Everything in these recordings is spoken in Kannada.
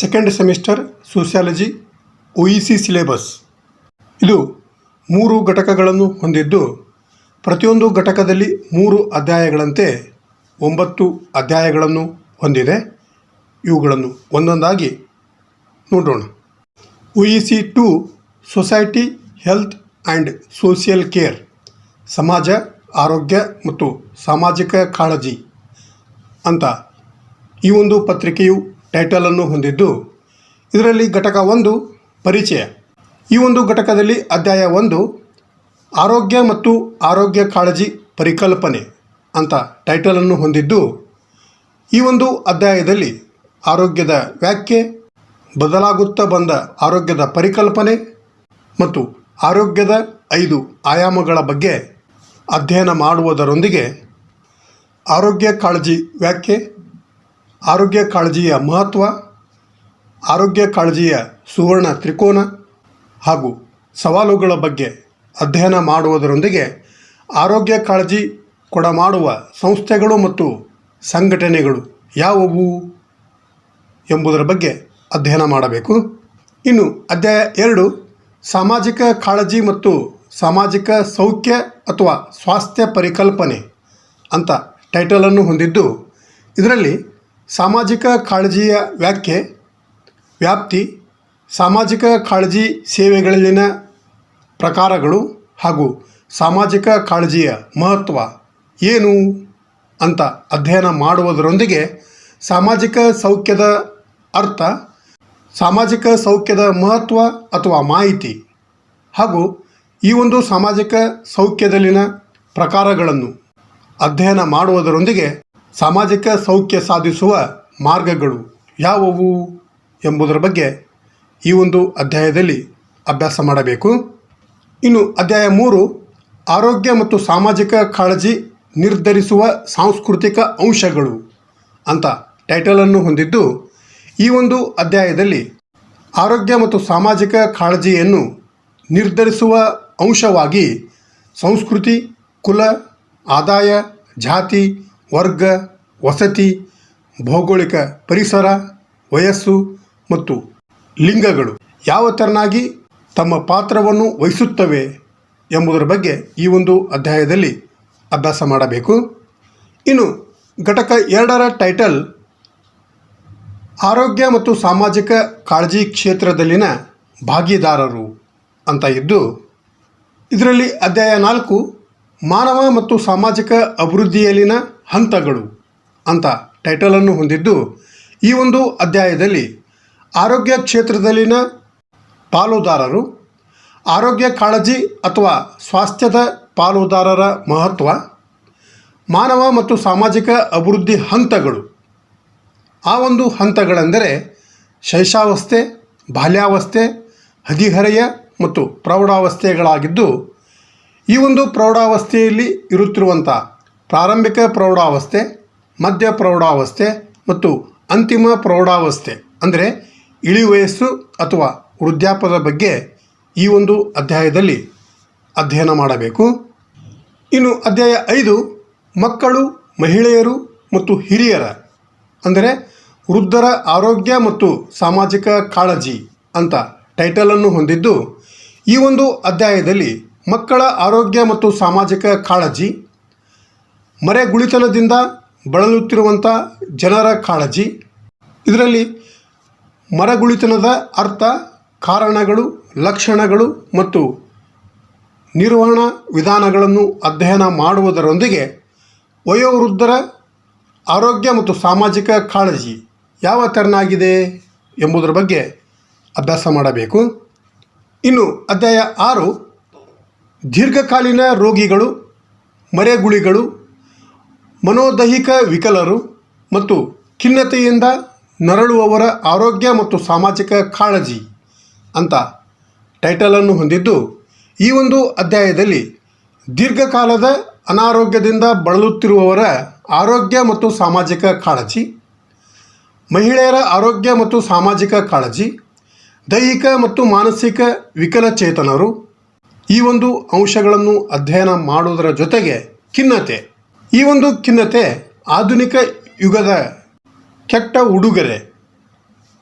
Second semester sociology O E C syllabus ಇದು ಮೂರು ಘಟಕಗಳನ್ನು ಹೊಂದಿದ್ದು, ಪ್ರತಿಯೊಂದು ಘಟಕದಲ್ಲಿ ಮೂರು ಅಧ್ಯಾಯಗಳಂತೆ ಒಂಬತ್ತು ಅಧ್ಯಾಯಗಳನ್ನು ಹೊಂದಿದೆ. ಇವುಗಳನ್ನು ಒಂದೊಂದಾಗಿ ನೋಡೋಣ. O E C two society health and social care ಸಮಾಜ, ಆರೋಗ್ಯ ಮತ್ತು ಸಾಮಾಜಿಕ ಕಾಳಜಿ ಅಂತ ಈ ಒಂದು ಪತ್ರಿಕೆಯು ಟೈಟಲನ್ನು ಹೊಂದಿದ್ದು. ಇದರಲ್ಲಿ ಘಟಕ ಒಂದು, ಪರಿಚಯ. ಈ ಒಂದು ಘಟಕದಲ್ಲಿ ಅಧ್ಯಾಯ ಒಂದು, ಆರೋಗ್ಯ ಮತ್ತು ಆರೋಗ್ಯ ಕಾಳಜಿ ಪರಿಕಲ್ಪನೆ ಅಂತ ಟೈಟಲನ್ನು ಹೊಂದಿದ್ದು. ಈ ಒಂದು ಅಧ್ಯಾಯದಲ್ಲಿ ಆರೋಗ್ಯದ ವ್ಯಾಖ್ಯೆ, ಬದಲಾಗುತ್ತಾ ಬಂದ ಆರೋಗ್ಯದ ಪರಿಕಲ್ಪನೆ ಮತ್ತು ಆರೋಗ್ಯದ ಐದು ಆಯಾಮಗಳ ಬಗ್ಗೆ ಅಧ್ಯಯನ ಮಾಡುವುದರೊಂದಿಗೆ ಆರೋಗ್ಯ ಕಾಳಜಿ ವ್ಯಾಖ್ಯೆ ಆರೋಗ್ಯ ಕಾಳಜಿಯ ಮಹತ್ವ, ಆರೋಗ್ಯ ಕಾಳಜಿಯ ಸುವರ್ಣ ತ್ರಿಕೋನ ಹಾಗೂ ಸವಾಲುಗಳ ಬಗ್ಗೆ ಅಧ್ಯಯನ ಮಾಡುವುದರೊಂದಿಗೆ ಆರೋಗ್ಯ ಕಾಳಜಿ ಕೊಡಮಾಡುವ ಸಂಸ್ಥೆಗಳು ಮತ್ತು ಸಂಘಟನೆಗಳು ಯಾವುವು ಎಂಬುದರ ಬಗ್ಗೆ ಅಧ್ಯಯನ ಮಾಡಬೇಕು. ಇನ್ನು ಅಧ್ಯಾಯ ಎರಡು, ಸಾಮಾಜಿಕ ಕಾಳಜಿ ಮತ್ತು ಸಾಮಾಜಿಕ ಸೌಖ್ಯ ಅಥವಾ ಸ್ವಾಸ್ಥ್ಯ ಪರಿಕಲ್ಪನೆ ಅಂತ ಟೈಟಲನ್ನು ಹೊಂದಿದ್ದು, ಇದರಲ್ಲಿ ಸಾಮಾಜಿಕ ಕಾಳಜಿಯ ವ್ಯಾಖ್ಯೆ. ವ್ಯಾಪ್ತಿ. ಸಾಮಾಜಿಕ ಕಾಳಜಿ ಸೇವೆಗಳಲ್ಲಿನ ಪ್ರಕಾರಗಳು ಹಾಗೂ ಸಾಮಾಜಿಕ ಕಾಳಜಿಯ ಮಹತ್ವ ಏನು ಅಂತ ಅಧ್ಯಯನ ಮಾಡುವುದರೊಂದಿಗೆ ಸಾಮಾಜಿಕ ಸೌಖ್ಯದ ಅರ್ಥ, ಸಾಮಾಜಿಕ ಸೌಖ್ಯದ ಮಹತ್ವ ಅಥವಾ ಮಾಹಿತಿ ಹಾಗೂ ಈ ಒಂದು ಸಾಮಾಜಿಕ ಸೌಖ್ಯದಲ್ಲಿನ ಪ್ರಕಾರಗಳನ್ನು ಅಧ್ಯಯನ ಮಾಡುವುದರೊಂದಿಗೆ ಸಾಮಾಜಿಕ ಸೌಖ್ಯ ಸಾಧಿಸುವ ಮಾರ್ಗಗಳು ಯಾವುವು ಎಂಬುದರ ಬಗ್ಗೆ ಈ ಒಂದು ಅಧ್ಯಾಯದಲ್ಲಿ ಅಭ್ಯಾಸ ಮಾಡಬೇಕು. ಇನ್ನು ಅಧ್ಯಾಯ ಮೂರು, ಆರೋಗ್ಯ ಮತ್ತು ಸಾಮಾಜಿಕ ಕಾಳಜಿ ನಿರ್ಧರಿಸುವ ಸಾಂಸ್ಕೃತಿಕ ಅಂಶಗಳು ಅಂತ ಟೈಟಲನ್ನು ಹೊಂದಿದ್ದು, ಈ ಒಂದು ಅಧ್ಯಾಯದಲ್ಲಿ ಆರೋಗ್ಯ ಮತ್ತು ಸಾಮಾಜಿಕ ಕಾಳಜಿಯನ್ನು ನಿರ್ಧರಿಸುವ ಅಂಶವಾಗಿ ಸಂಸ್ಕೃತಿ, ಕುಲ, ಆದಾಯ, ಜಾತಿ ವರ್ಗ, ವಸತಿ, ಭೌಗೋಳಿಕ ಪರಿಸರ, ವಯಸ್ಸು ಮತ್ತು ಲಿಂಗಗಳು ಯಾವ ತೆರನಾಗಿ ತಮ್ಮ ಪಾತ್ರವನ್ನು ವಹಿಸುತ್ತವೆ ಎಂಬುದರ ಬಗ್ಗೆ ಈ ಒಂದು ಅಧ್ಯಾಯದಲ್ಲಿ ಅಭ್ಯಾಸ ಮಾಡಬೇಕು. ಇನ್ನು ಘಟಕ ಎರಡರ ಟೈಟಲ್, ಆರೋಗ್ಯ ಮತ್ತು ಸಾಮಾಜಿಕ ಕಾಳಜಿ ಕ್ಷೇತ್ರದಲ್ಲಿನ ಭಾಗಿದಾರರು ಅಂತ ಇದ್ದು, ಇದರಲ್ಲಿ ಅಧ್ಯಾಯ ನಾಲ್ಕು, ಮಾನವ ಮತ್ತು ಸಾಮಾಜಿಕ ಅಭಿವೃದ್ಧಿಯಲ್ಲಿನ ಹಂತಗಳು ಅಂತ ಟೈಟಲನ್ನು ಹೊಂದಿದ್ದು ಈ ಒಂದು ಅಧ್ಯಾಯದಲ್ಲಿ ಆರೋಗ್ಯ ಕ್ಷೇತ್ರದಲ್ಲಿನ ಪಾಲುದಾರರು, ಆರೋಗ್ಯ ಕಾಳಜಿ ಅಥವಾ ಸ್ವಾಸ್ಥ್ಯದ ಪಾಲುದಾರರ ಮಹತ್ವ, ಮಾನವ ಮತ್ತು ಸಾಮಾಜಿಕ ಅಭಿವೃದ್ಧಿ ಹಂತಗಳು. ಆ ಒಂದು ಹಂತಗಳೆಂದರೆ ಶೈಶಾವಸ್ಥೆ, ಬಾಲ್ಯಾವಸ್ಥೆ, ಹದಿಹರೆಯ ಮತ್ತು ಪ್ರೌಢಾವಸ್ಥೆಗಳಾಗಿದ್ದು ಈ ಒಂದು ಪ್ರೌಢಾವಸ್ಥೆಯಲ್ಲಿ ಇರುತ್ತಿರುವಂಥ ಪ್ರಾರಂಭಿಕ ಪ್ರೌಢಾವಸ್ಥೆ, ಮಧ್ಯ ಪ್ರೌಢಾವಸ್ಥೆ ಮತ್ತು ಅಂತಿಮ ಪ್ರೌಢಾವಸ್ಥೆ ಅಂದರೆ ಇಳಿ ವಯಸ್ಸು ಅಥವಾ ವೃದ್ಧಾಪದ ಬಗ್ಗೆ ಈ ಒಂದು ಅಧ್ಯಾಯದಲ್ಲಿ ಅಧ್ಯಯನ ಮಾಡಬೇಕು. ಇನ್ನು ಅಧ್ಯಾಯ ಐದು, ಮಕ್ಕಳು, ಮಹಿಳೆಯರು ಮತ್ತು ಹಿರಿಯರ ಅಂದರೆ ವೃದ್ಧರ ಆರೋಗ್ಯ ಮತ್ತು ಸಾಮಾಜಿಕ ಕಾಳಜಿ ಅಂತ ಟೈಟಲನ್ನು ಹೊಂದಿದ್ದು ಈ ಒಂದು ಅಧ್ಯಾಯದಲ್ಲಿ ಮಕ್ಕಳ ಆರೋಗ್ಯ ಮತ್ತು ಸಾಮಾಜಿಕ ಕಾಳಜಿ ಮರೆಗುಳಿತನದಿಂದ ಬಳಲುತ್ತಿರುವಂಥ ಜನರ ಕಾಳಜಿ. ಇದರಲ್ಲಿ ಮರಗುಳಿತನದ ಅರ್ಥ, ಕಾರಣಗಳು, ಲಕ್ಷಣಗಳು ಮತ್ತು ನಿರ್ವಹಣಾ ವಿಧಾನಗಳನ್ನು ಅಧ್ಯಯನ ಮಾಡುವುದರೊಂದಿಗೆ ವಯೋವೃದ್ಧರ ಆರೋಗ್ಯ ಮತ್ತು ಸಾಮಾಜಿಕ ಕಾಳಜಿ ಯಾವ ತೆರನಾಗಿದೆ ಎಂಬುದರ ಬಗ್ಗೆ ಅಭ್ಯಾಸ ಮಾಡಬೇಕು. ಇನ್ನು ಅಧ್ಯಾಯ ಆರು, ದೀರ್ಘಕಾಲೀನ ರೋಗಿಗಳು, ಮರೆಗುಳಿಗಳು ಮನೋದೈಹಿಕ ವಿಕಲರು ಮತ್ತು ಖಿನ್ನತೆಯಿಂದ ನರಳುವವರ ಆರೋಗ್ಯ ಮತ್ತು ಸಾಮಾಜಿಕ ಕಾಳಜಿ ಅಂತ ಟೈಟಲನ್ನು ಹೊಂದಿದ್ದು, ಈ ಒಂದು ಅಧ್ಯಾಯದಲ್ಲಿ ದೀರ್ಘಕಾಲದ ಅನಾರೋಗ್ಯದಿಂದ ಬಳಲುತ್ತಿರುವವರ ಆರೋಗ್ಯ ಮತ್ತು ಸಾಮಾಜಿಕ ಕಾಳಜಿ, ಮಹಿಳೆಯರ ಆರೋಗ್ಯ ಮತ್ತು ಸಾಮಾಜಿಕ ಕಾಳಜಿ, ದೈಹಿಕ ಮತ್ತು ಮಾನಸಿಕ ವಿಕಲಚೇತನರು ಈ ಒಂದು ಅಂಶಗಳನ್ನು ಅಧ್ಯಯನ ಮಾಡುವುದರ ಜೊತೆಗೆ ಖಿನ್ನತೆ. ಈ ಒಂದು ಖಿನ್ನತೆ ಆಧುನಿಕ ಯುಗದ ಕೆಟ್ಟ ಉಡುಗೊರೆ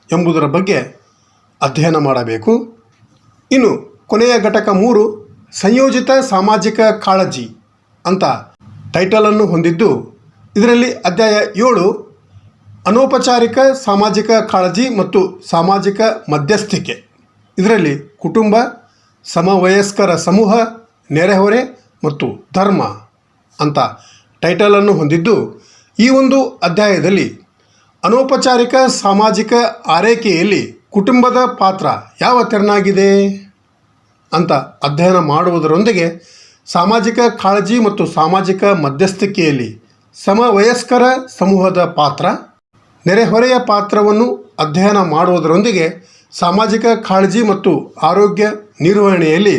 ಎಂಬುದರ ಬಗ್ಗೆ ಅಧ್ಯಯನ ಮಾಡಬೇಕು. ಇನ್ನು ಕೊನೆಯ ಘಟಕ ಮೂರು, ಸಂಯೋಜಿತ ಸಾಮಾಜಿಕ ಕಾಳಜಿ ಅಂತ ಟೈಟಲನ್ನು ಹೊಂದಿದ್ದು, ಇದರಲ್ಲಿ ಅಧ್ಯಾಯ ಏಳು, ಅನೌಪಚಾರಿಕ ಸಾಮಾಜಿಕ ಕಾಳಜಿ ಮತ್ತು ಸಾಮಾಜಿಕ ಮಧ್ಯಸ್ಥಿಕೆ. ಇದರಲ್ಲಿ ಕುಟುಂಬ, ಸಮವಯಸ್ಕರ ಸಮೂಹ, ನೆರೆಹೊರೆ ಮತ್ತು ಧರ್ಮ ಅಂತ ಟೈಟಲನ್ನು ಹೊಂದಿದ್ದು ಈ ಒಂದು ಅಧ್ಯಾಯದಲ್ಲಿ ಅನೌಪಚಾರಿಕ ಸಾಮಾಜಿಕ ಆರೈಕೆಯಲ್ಲಿ ಕುಟುಂಬದ ಪಾತ್ರ ಯಾವ ತೆರನಾಗಿದೆ ಅಂತ ಅಧ್ಯಯನ ಮಾಡುವುದರೊಂದಿಗೆ ಸಾಮಾಜಿಕ ಕಾಳಜಿ ಮತ್ತು ಸಾಮಾಜಿಕ ಮಧ್ಯಸ್ಥಿಕೆಯಲ್ಲಿ ಸಮವಯಸ್ಕರ ಸಮೂಹದ ಪಾತ್ರ, ನೆರೆಹೊರೆಯ ಪಾತ್ರವನ್ನು ಅಧ್ಯಯನ ಮಾಡುವುದರೊಂದಿಗೆ ಸಾಮಾಜಿಕ ಕಾಳಜಿ ಮತ್ತು ಆರೋಗ್ಯ ನಿರ್ವಹಣೆಯಲ್ಲಿ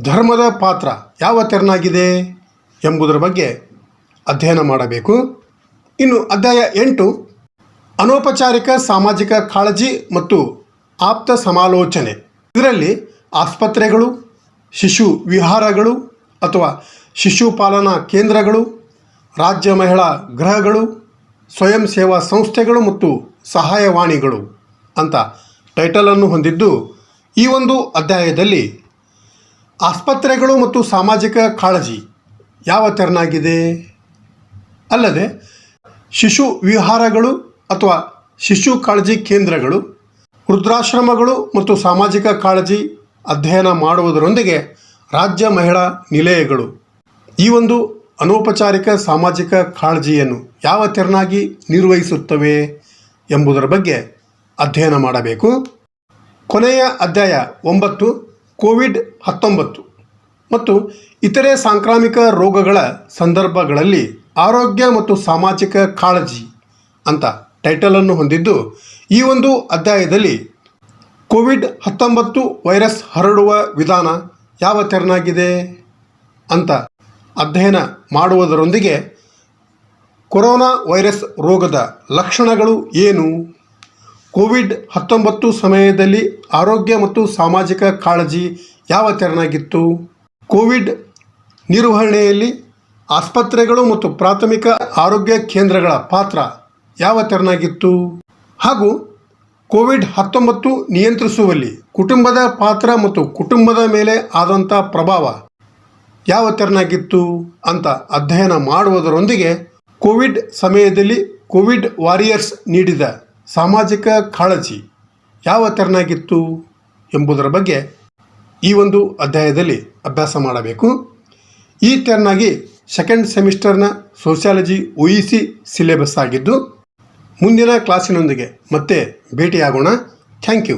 ಧರ್ಮದ ಪಾತ್ರ ಯಾವ ತೆರನಾಗಿದೆ ಎಂಬುದರ ಬಗ್ಗೆ ಅಧ್ಯಯನ ಮಾಡಬೇಕು. ಇನ್ನು ಅಧ್ಯಾಯ ಎಂಟು, ಅನೌಪಚಾರಿಕ ಸಾಮಾಜಿಕ ಕಾಳಜಿ ಮತ್ತು ಆಪ್ತ ಸಮಾಲೋಚನೆ. ಇದರಲ್ಲಿ ಆಸ್ಪತ್ರೆಗಳು, ಶಿಶು ವಿಹಾರಗಳು ಅಥವಾ ಶಿಶುಪಾಲನಾ ಕೇಂದ್ರಗಳು, ರಾಜ್ಯ ಮಹಿಳಾ ಗೃಹಗಳು, ಸ್ವಯಂ ಸೇವಾ ಸಂಸ್ಥೆಗಳು ಮತ್ತು ಸಹಾಯವಾಣಿಗಳು ಅಂತ ಟೈಟಲನ್ನು ಹೊಂದಿದ್ದು ಈ ಒಂದು ಅಧ್ಯಾಯದಲ್ಲಿ ಆಸ್ಪತ್ರೆಗಳು ಮತ್ತು ಸಾಮಾಜಿಕ ಕಾಳಜಿ ಯಾವ ತೆರನಾಗಿದೆ ಅಲ್ಲದೆ ಶಿಶು ವಿಹಾರಗಳು ಅಥವಾ ಶಿಶು ಕಾಳಜಿ ಕೇಂದ್ರಗಳು, ವೃದ್ಧಾಶ್ರಮಗಳು ಮತ್ತು ಸಾಮಾಜಿಕ ಕಾಳಜಿ ಅಧ್ಯಯನ ಮಾಡುವುದರೊಂದಿಗೆ ರಾಜ್ಯ ಮಹಿಳಾ ನಿಲಯಗಳು. ಈ ಒಂದು ಅನೌಪಚಾರಿಕ ಸಾಮಾಜಿಕ ಕಾಳಜಿಯನ್ನು ಯಾವ ತೆರನಾಗಿ ನಿರ್ವಹಿಸುತ್ತವೆ ಎಂಬುದರ ಬಗ್ಗೆ ಅಧ್ಯಯನ ಮಾಡಬೇಕು. ಕೊನೆಯ ಅಧ್ಯಾಯ ಒಂಬತ್ತು, ಕೋವಿಡ್ ಹತ್ತೊಂಬತ್ತು ಮತ್ತು ಇತರೆ ಸಾಂಕ್ರಾಮಿಕ ರೋಗಗಳ ಸಂದರ್ಭಗಳಲ್ಲಿ ಆರೋಗ್ಯ ಮತ್ತು ಸಾಮಾಜಿಕ ಕಾಳಜಿ ಅಂತ ಟೈಟಲನ್ನು ಹೊಂದಿದ್ದು, ಈ ಒಂದು ಅಧ್ಯಾಯದಲ್ಲಿ ಕೋವಿಡ್ ಹತ್ತೊಂಬತ್ತು ವೈರಸ್ ಹರಡುವ ವಿಧಾನ ಯಾವ ತೆರನಾಗಿದೆ ಅಂತ ಅಧ್ಯಯನ ಮಾಡುವುದರೊಂದಿಗೆ ಕೊರೋನಾ ವೈರಸ್ ರೋಗದ ಲಕ್ಷಣಗಳು ಏನು? ಕೋವಿಡ್ ಹತ್ತೊಂಬತ್ತು ಸಮಯದಲ್ಲಿ ಆರೋಗ್ಯ ಮತ್ತು ಸಾಮಾಜಿಕ ಕಾಳಜಿ ಯಾವ ತೆರನಾಗಿತ್ತು? ಕೋವಿಡ್ ನಿರ್ವಹಣೆಯಲ್ಲಿ ಆಸ್ಪತ್ರೆಗಳು ಮತ್ತು ಪ್ರಾಥಮಿಕ ಆರೋಗ್ಯ ಕೇಂದ್ರಗಳ ಪಾತ್ರ ಯಾವ ತೆರನಾಗಿತ್ತು? ಹಾಗೂ ಕೋವಿಡ್ ಹತ್ತೊಂಬತ್ತು ನಿಯಂತ್ರಿಸುವಲ್ಲಿ ಕುಟುಂಬದ ಪಾತ್ರ ಮತ್ತು ಕುಟುಂಬದ ಮೇಲೆ ಆದಂಥ ಪ್ರಭಾವ ಯಾವ ತೆರನಾಗಿತ್ತು ಅಂತ ಅಧ್ಯಯನ ಮಾಡುವುದರೊಂದಿಗೆ ಕೋವಿಡ್ ಸಮಯದಲ್ಲಿ ಕೋವಿಡ್ ವಾರಿಯರ್ಸ್ ನೀಡಿದ ಸಾಮಾಜಿಕ ಕಾಳಜಿ ಯಾವ ತೆರನಾಗಿತ್ತು ಎಂಬುದರ ಬಗ್ಗೆ ಈ ಒಂದು ಅಧ್ಯಾಯದಲ್ಲಿ ಅಭ್ಯಾಸ ಮಾಡಬೇಕು. ಈ ತೆರನಾಗಿ second ಸೆಮಿಸ್ಟರ್ನ sociology O E C syllabus ಆಗಿದ್ದು ಮುಂದಿನ ಕ್ಲಾಸಿನೊಂದಿಗೆ ಮತ್ತೆ ಭೇಟಿಯಾಗೋಣ. Thank you